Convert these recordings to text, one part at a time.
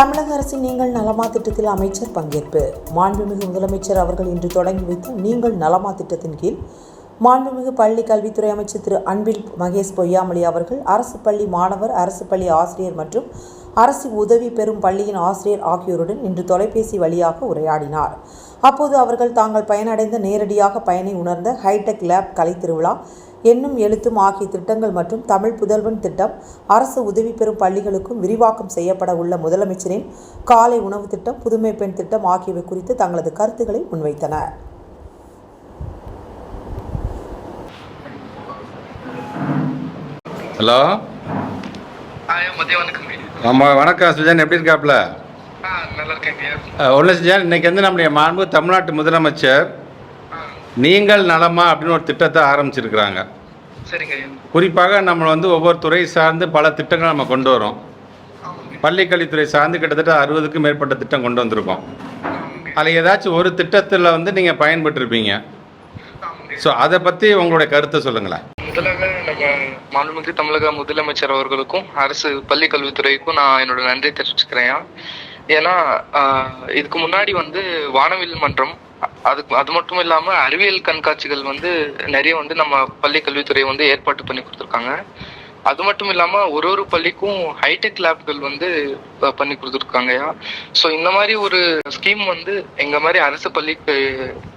தமிழக அரசின் நீங்கள் நலமா திட்டத்தில் அமைச்சர் பங்கேற்பு. மாண்புமிகு முதலமைச்சர் அவர்கள் இன்று தொடங்கி வைத்த நீங்கள் நலமா திட்டத்தின் கீழ் மாண்புமிகு பள்ளி கல்வித்துறை அமைச்சர் திரு அன்பில் மகேஷ் பொய்யாமொழி அவர்கள் அரசு பள்ளி மாணவர் அரசு பள்ளி ஆசிரியர் மற்றும் அரசு உதவி பெறும் பள்ளியின் ஆசிரியர் ஆகியோருடன் இன்று தொலைபேசி வழியாக உரையாடினார். அப்போது அவர்கள் தாங்கள் பயனடைந்த நேரடியாக பயனை உணர்ந்த ஹைடெக் லேப் கலைத்திருவிழா எண்ணும் எழுத்தும் ஆகிய திட்டங்கள் மற்றும் தமிழ் புதல்வன் திட்டம் அரசு உதவி பெறும் பள்ளிகளுக்கும் விரிவாக்கம் செய்யப்பட உள்ள முதலமைச்சரின் காலை உணவு திட்டம் புதுமை பெண் திட்டம் ஆகியவை குறித்து தங்களது கருத்துக்களை முன்வைத்தனர் ஹலோ? ஆமாம் வணக்கம். சுஜான். எப்படி இருக்காப்புல ஆ நல்லா இருக்கேங்க ஐயா. ஒன்று சுஜான் இன்னைக்கு வந்து நம்முடைய மாண்பு தமிழ்நாட்டு முதலமைச்சர் நீங்கள் நலமா அப்படின்னு ஒரு திட்டத்தை ஆரம்பிச்சிருக்கிறாங்க. குறிப்பாக நம்ம வந்து ஒவ்வொரு துறை சார்ந்து பல திட்டங்களை நம்ம கொண்டு வரோம். பள்ளிக்கல்வித்துறை சார்ந்து கிட்டத்தட்ட அறுபதுக்கும் மேற்பட்ட திட்டம் கொண்டு வந்திருக்கோம். அதில் ஏதாச்சும் ஒரு திட்டத்தில் வந்து நீங்கள் பயன்பெற்றிருப்பீங்க. ஸோ அதை பற்றி உங்களுடைய கருத்தை சொல்லுங்களேன். முதலாக நம்ம மாண்புமிகு தமிழக முதலமைச்சர் அவர்களுக்கும் அரசு பள்ளி கல்வித்துறைக்கும் நான் என்னோட நன்றி தெரிவிச்சுக்கிறேன். ஏன்னா இதுக்கு முன்னாடி வந்து வானவில் மன்றம் அதுக்கு அது மட்டும் இல்லாம அறிவியல் கண்காட்சிகள் வந்து நிறைய வந்து நம்ம பள்ளி கல்வித்துறை வந்து ஏற்பாடு பண்ணி கொடுத்துருக்காங்க. அது மட்டும் இல்லாம ஒரு ஒரு பள்ளிக்கும் ஹைடெக் லேப்கள் வந்து பண்ணி கொடுத்துருக்காங்கயா ஸோ இந்த மாதிரி ஒரு ஸ்கீம் வந்து எங்க மாதிரி அரசு பள்ளிக்கு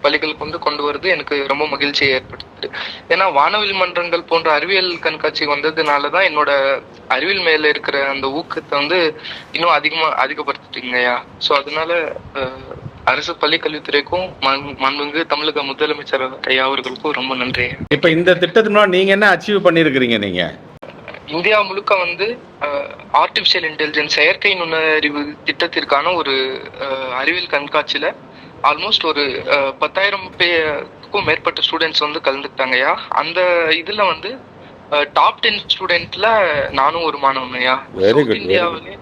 பள்ளிகளுக்கு வந்து கொண்டு வருது எனக்கு ரொம்ப மகிழ்ச்சியை ஏற்படுத்துது. ஏன்னா வானவில் மன்றங்கள் போன்ற அறிவியல் கண்காட்சி வந்ததுனால தான் என்னோட அறிவியல் மேல இருக்கிற அந்த ஊக்கத்தை வந்து இன்னும் அதிகமா அதிகப்படுத்திட்டீங்கய்யா ஸோ அதனால அரசு பள்ளி கல்வித்துறைக்கும் மண்- மாண்புமிகு தமிழக முதலமைச்சர் ஐயா அவர்களுக்கும் ரொம்ப நன்றி. இப்போ இந்த திட்டத்தின் மூலம் நீங்கள் என்ன அச்சீவ் பண்ணியிருக்கிறீங்க நீங்கள் இந்தியா முழுக்க வந்து ஆர்டிஃபிஷியல் இன்டெலிஜென்ஸ் செயற்கை நுண்ணறிவு திட்டத்திற்கான ஒரு அறிவியல் கண்காட்சியில ஆல்மோஸ்ட் ஒரு அஹ், பத்தாயிரம் பேருக்கும் மேற்பட்ட ஸ்டூடெண்ட்ஸ் வந்து கலந்துக்கிட்டாங்கய்யா அந்த இதுல வந்து டாப் டென் ஸ்டூடெண்ட்ல நானும் ஒரு மாணவனையா good, very இந்தியாவிலே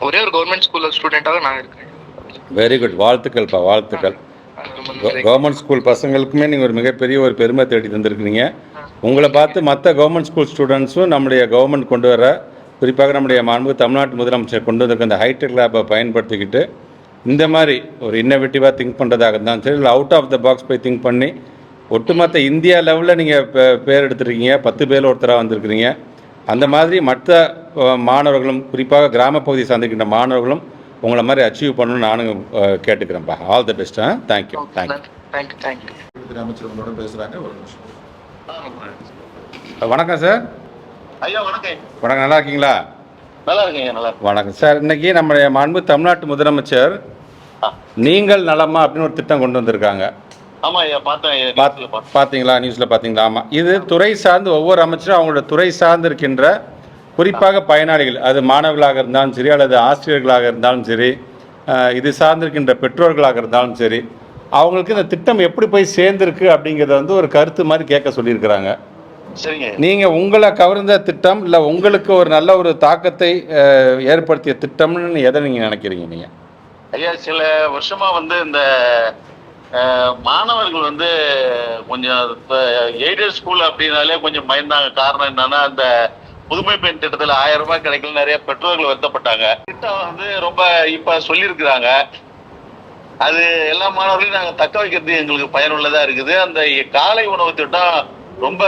ஒரே ஒரு கவர்மெண்ட் ஸ்கூல்ல ஸ்டூடெண்டாக நான் இருக்கேன். வெரி குட் வாழ்த்துக்கள்ப்பா வாழ்த்துக்கள். கவர்மெண்ட் ஸ்கூல் பசங்களுக்குமே நீங்கள் ஒரு மிகப்பெரிய ஒரு பெருமை தேடி தந்திருக்கிறீங்க. உங்களை பார்த்து மற்ற கவர்மெண்ட் ஸ்கூல் ஸ்டூடெண்ட்ஸும் நம்முடைய கவர்மெண்ட் கொண்டு வர குறிப்பாக நம்முடைய மாண்பு தமிழ்நாட்டு முதலமைச்சர் கொண்டு வந்திருக்க இந்த ஹைடெக் லேப்பை பயன்படுத்திக்கிட்டு இந்த மாதிரி ஒரு இன்னோவேட்டிவாக திங்க் பண்ணுறதாக இருந்தாலும் சரி இல்லை அவுட் ஆஃப் த பாக்ஸ் போய் திங்க் பண்ணி ஒட்டுமொத்த இந்தியா லெவலில் நீங்கள் பேர் எடுத்துருக்கீங்க பத்து பேர் ஒருத்தராக வந்திருக்கிறீங்க. அந்த மாதிரி மற்ற மாணவர்களும் குறிப்பாக கிராமப்பகுதியை சார்ந்திருக்கின்ற மாணவர்களும் உங்களை மாதிரி அச்சீவ் பண்ணணும்னு நானும் கேட்டுக்கிறேன்ப்பா. All the best thank you thank you thank you thank you அமைச்சர் உங்களோட ஒரு நிமிஷம். வணக்கம் சார் ஐயா வணக்கம். வணக்கம் நல்லா இருக்கீங்களா? நல்லா இருக்கேன் நல்லா வணக்கம் சார் இன்னைக்கு நம்முடைய மாண்பு தமிழ்நாட்டு முதலமைச்சர் ஆ. நீங்கள் நலமா அப்படின்னு ஒரு திட்டம் கொண்டு வந்திருக்காங்க. பார்த்தீங்களா நியூஸில் பார்த்தீங்களா? ஆமாம் இது துறை சார்ந்து ஒவ்வொரு அமைச்சரும் அவங்களோட துறை சார்ந்து இருக்கின்ற குறிப்பாக பயனாளிகள் அது மாணவர்களாக இருந்தாலும் சரி அல்லது ஆசிரியர்களாக இருந்தாலும் சரி இது சார்ந்திருக்கின்ற பெற்றோர்களாக இருந்தாலும் சரி அவங்களுக்கு இந்த திட்டம் எப்படி போய் சேர்ந்திருக்கு அப்படிங்கிறத வந்து ஒரு கருத்து மாதிரி கேட்க சொல்லியிருக்கிறாங்க. நீங்கள் உங்களை கவர்ந்த திட்டம் இல்லை உங்களுக்கு ஒரு நல்ல ஒரு தாக்கத்தை ஏற்படுத்திய திட்டம்னு எதை நீங்கள் நினைக்கிறீங்க நீங்கள் ஐயா சில வருஷமா வந்து இந்த மாணவர்கள் வந்து கொஞ்சம் எய்டட் ஸ்கூல் அப்படின்னாலே கொஞ்சம் பயந்தாங்க. காரணம் என்னன்னா அந்த புதுமை பெண் திட்டத்துல ஆயிரம் ரூபாய் கிடைக்கல நிறைய பெற்றோர்கள் வருத்தப்பட்டாங்க. திட்டம் வந்து ரொம்ப இப்ப சொல்லியிருக்கிறாங்க. அது எல்லா மாணவர்களையும் நாங்க தக்க வைக்கிறது எங்களுக்கு பயனுள்ளதா இருக்குது. அந்த காலை உணவு திட்டம் ரொம்ப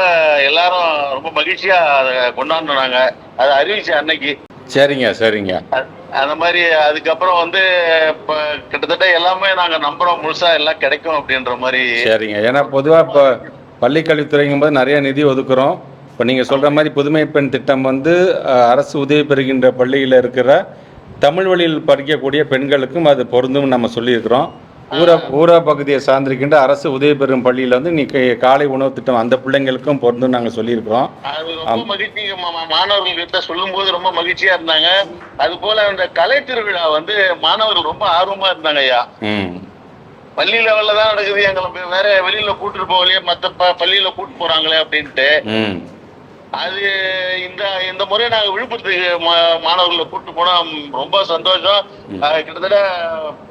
எல்லாரும் ரொம்ப மகிழ்ச்சியா அதை கொண்டாடினாங்க. அதை அறிவிச்ச அன்னைக்கு. சரிங்க சரிங்க. அந்த மாதிரி அதுக்கப்புறம் வந்து இப்ப கிட்டத்தட்ட எல்லாமே நாங்க நம்புறோம். முழுசா எல்லாம் கிடைக்கும் அப்படின்ற மாதிரி. சரிங்க. ஏன்னா பொதுவாக இப்போ பள்ளிக்கல்வித்துறைங்கும் போது நிறைய நிதி ஒதுக்குறோம். இப்போ நீங்கள் சொல்கிற மாதிரி புதுமை பெண் திட்டம் வந்து அரசு உதவி பெறுகின்ற பள்ளியில் இருக்கிற தமிழ் வழியில் படிக்கக்கூடிய பெண்களுக்கும் அது பொருந்தும் நம்ம சொல்லியிருக்கிறோம். ஊர ஊர பகுதியை சார்ந்திருக்கின்ற அரசு உதவி பெறும் பள்ளியில் வந்து நீ காலை உணவு திட்டம் அந்த பிள்ளைங்களுக்கும் பொருந்தும் நாங்கள் சொல்லியிருக்கிறோம். மகிழ்ச்சி. மா- மா- மாணவர்கள் கிட்ட சொல்லும் போது ரொம்ப மகிழ்ச்சியா இருந்தாங்க. அது போல அந்த கலை திருவிழா வந்து மாணவர்கள் ரொம்ப ஆர்வமா இருந்தாங்க ஐயா. ம். பள்ளி லெவல்ல தான் நடக்குது. எங்களை வேற வெளியில கூட்டிட்டு போகலையே மத்த பள்ளியில கூட்டு போறாங்களே அப்படின்ட்டு. அது இந்த இந்த முறை நாங்க விழுப்புரத்துக்கு மா- மாணவர்களை கூட்டு போனா ரொம்ப சந்தோஷம். கிட்டத்தட்ட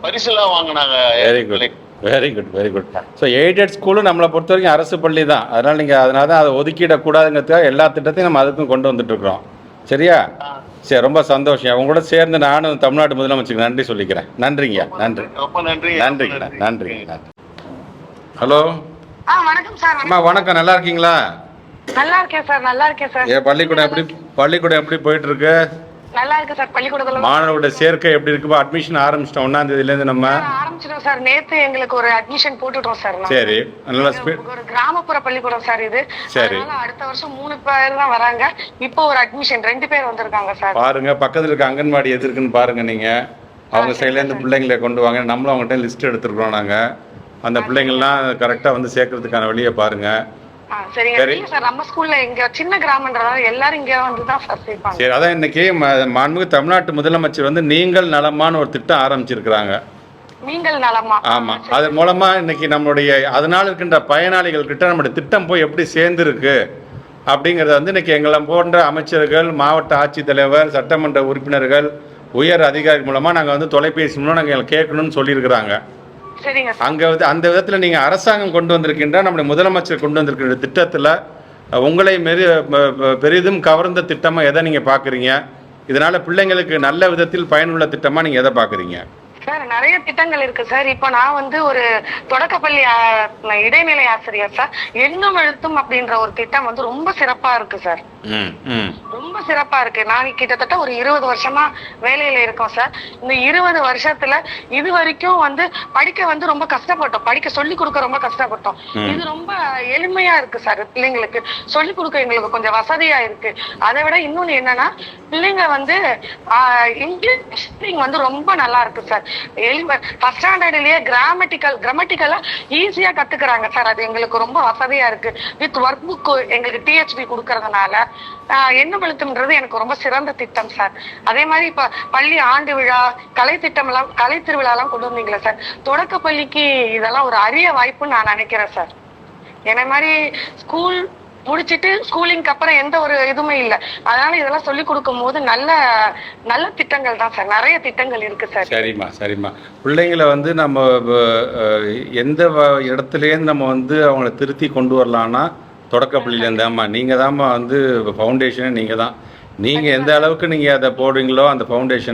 பரிசுலாம் வாங்கினாங்க. Very good very good very good so aided ஸ்கூலும் நம்மளை பொறுத்த வரைக்கும் அரசு பள்ளி தான். அதனால் நீங்கள் அதனால தான் அதை ஒதுக்கிடக்கூடாதுங்கிறதுக்காக எல்லா திட்டத்தையும் நம்ம அதுக்கும் கொண்டு வந்துட்டுருக்குறோம். சரியா? சரி ரொம்ப சந்தோஷம். அவங்க கூட சேர்ந்து நானும் தமிழ்நாட்டு முதலமைச்சருக்கு நன்றி சொல்லிக்கிறேன். நன்றிங்க நன்றி. ரொம்ப நன்றி. நன்றிங்க நன்றி நன்றி. ஹலோ? ஆ வணக்கம் சார் அம்மா வணக்கம். நல்லா இருக்கீங்களா? நல்லா இருக்கேன் சார் நல்லா இருக்கேன் சார். ஏ பள்ளிக்கூடம் எப்படி பள்ளிக்கூடம் எப்படி போயிட்டு இருக்கு நல்லா இருக்கு சார் பள்ளிக்கூடத்துல. மாணவர்களோட சேர்க்கை எப்படி இருக்குப்பா அட்மிஷன் ஆரம்பிச்சிட்டோம் ஒன்றாம் தேதியிலேருந்து நம்ம. ஆரம்பிச்சிட்டோம் சார். நேத்து எங்களுக்கு ஒரு அட்மிஷன் போட்டுட்டோம் சார். சரி நல்லா ஒரு கிராமப்புற பள்ளிக்கூடம் சார் இது. சரி. அடுத்த வருஷம் மூணு பேர் தான் வராங்க. இப்போ ஒரு அட்மிஷன் ரெண்டு பேர் வந்திருக்காங்க சார். பாருங்க பக்கத்தில் இருக்க அங்கன்வாடி எது இருக்குன்னு பாருங்க நீங்க. அவங்க சைட்லேருந்து பிள்ளைங்களை கொண்டு வாங்க. நம்மளும் அவங்ககிட்ட லிஸ்ட் எடுத்துருக்கோம் நாங்கள் அந்த பிள்ளைங்கள்லாம் கரெக்டாக வந்து சேர்க்கறதுக்கான வழியை பாருங்க. சரிங்க. சரி. இல்ல சார் நம்ம ஸ்கூல்ல இங்க சின்ன கிராமன்றதால எல்லாரும் இங்க வந்து தான் சார் சேர்ப்பாங்க. சரி அதான் இன்னைக்கு மாண்புமிகு தமிழ்நாட்டு முதலமைச்சர் வந்து நீங்கள் நலமான ஒரு திட்டம் ஆரம்பிச்சிருக்கிறாங்க. நீங்கள் நலமா? ஆமாம் அது மூலமாக இன்னைக்கு நம்மளுடைய அதனால் இருக்கின்ற பயனாளிகள் கிட்ட நம்முடைய திட்டம் போய் எப்படி சேர்ந்துருக்கு அப்படிங்கிறத வந்து இன்னைக்கு எங்களை போன்ற அமைச்சர்கள் மாவட்ட ஆட்சித்தலைவர் சட்டமன்ற உறுப்பினர்கள் உயர் அதிகாரி மூலமாக நாங்கள் வந்து தொலைபேசி மூலம் நாங்கள் கேட்கணும்னு சொல்லியிருக்கிறாங்க. அங்க வந்து அந்த விதத்துல நீங்க அரசாங்கம் கொண்டு வந்திருக்கின்ற நம்முடைய முதலமைச்சர் கொண்டு வந்திருக்கின்ற திட்டத்துல உங்களை மெரி பெரிதும் கவர்ந்த திட்டமா எதை நீங்க பாக்குறீங்க? இதனால பிள்ளைங்களுக்கு நல்ல விதத்தில் பயனுள்ள திட்டமா நீங்க எதை பாக்குறீங்க? சார் நிறைய திட்டங்கள் இருக்கு சார். இப்போ நான் வந்து ஒரு தொடக்கப்பள்ளி இடைநிலை ஆசிரியர் சார். எண்ணும் எழுத்தும் அப்படின்ற ஒரு திட்டம் வந்து ரொம்ப சிறப்பா இருக்கு சார். ரொம்ப சிறப்பா இருக்கு. நான் கிட்டத்தட்ட ஒரு இருபது வருஷமா வேலையில இருக்கோம் சார். இந்த இருபது வருஷத்துல இது வரைக்கும் வந்து படிக்க வந்து ரொம்ப கஷ்டப்பட்டோம். படிக்க சொல்லி கொடுக்க ரொம்ப கஷ்டப்பட்டோம். இது ரொம்ப எளிமையா இருக்கு சார் பிள்ளைங்களுக்கு. சொல்லி கொடுக்க எங்களுக்கு கொஞ்சம் வசதியா இருக்கு. அதை விட இன்னொன்னு என்னன்னா பிள்ளைங்க வந்து ஆஹ், இங்கிலீஷ் வந்து ரொம்ப நல்லா இருக்கு சார். ஃபர்ஸ்ட் ஸ்டாண்டர்ட்லயே கிராமட்டிக்கல் கிராமட்டிக்கலா ஈஸியா கத்துக்கிறாங்க சார் அது எங்களுக்கு ரொம்ப வசதியா இருக்கு. வித் ஒர்க் புக் எங்களுக்கு டிஹெச்பி கொடுக்கறதுனால ஆஹ், எண்ணம் எழுத்தும்ன்றது எனக்கு ரொம்ப சிறந்த திட்டம் சார் அதே மாதிரி இப்ப பள்ளி ஆண்டு விழா கலை திட்டம் எல்லாம் கலை திருவிழா எல்லாம் கொண்டு வந்தீங்களா சார் தொடக்க பள்ளிக்கு இதெல்லாம் ஒரு அரிய வாய்ப்புன்னு நான் நினைக்கிறேன் சார் என்ன மாதிரி ஸ்கூல் முடிச்சிட்டு ஸ்கூலிங்க்கு அப்புறம் எந்த ஒரு இதுவுமே இல்ல. அதனால இதெல்லாம் சொல்லி கொடுக்கும் போது நல்ல நல்ல திட்டங்கள் தான் சார். நிறைய திட்டங்கள் இருக்கு சார். சரிம்மா சரிம்மா. பிள்ளைங்களை வந்து நம்ம எந்த இடத்துலயும் இடத்துலேருந்து நம்ம வந்து அவங்கள திருத்தி கொண்டு வரலாம்னா தொடக்கப்பள்ளியிலேருந்து ஆமாம் நீங்கள் தாம்மா வந்து ஃபவுண்டேஷனே நீங்கள் தான் நீங்கள் எந்த அளவுக்கு நீங்கள் அதை போடுறீங்களோ அந்த ஃபவுண்டேஷன்